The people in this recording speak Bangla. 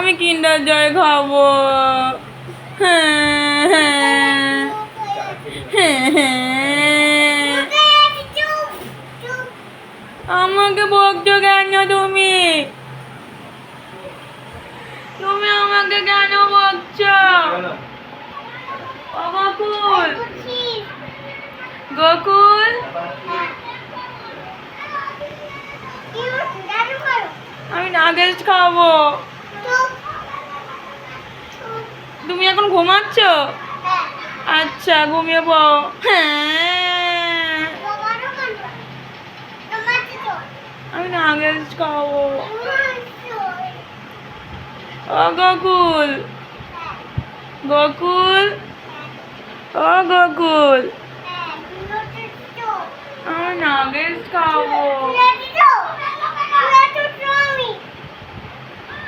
আমি কিন্ডার জয় খাব। আমাকে বকছো কেন তুমি? তুমি আমাকে কেন বকছো? গকুল গকুল আমি নাগেশ খাব। এখন ঘুমাচ্ছ? আচ্ছা ঘুমিয়ে পড়ো। হ্যাঁ। আমি নাগেশ খাব ও গকুল। গকুল। ও গকুল। আমি নাগেশ খাব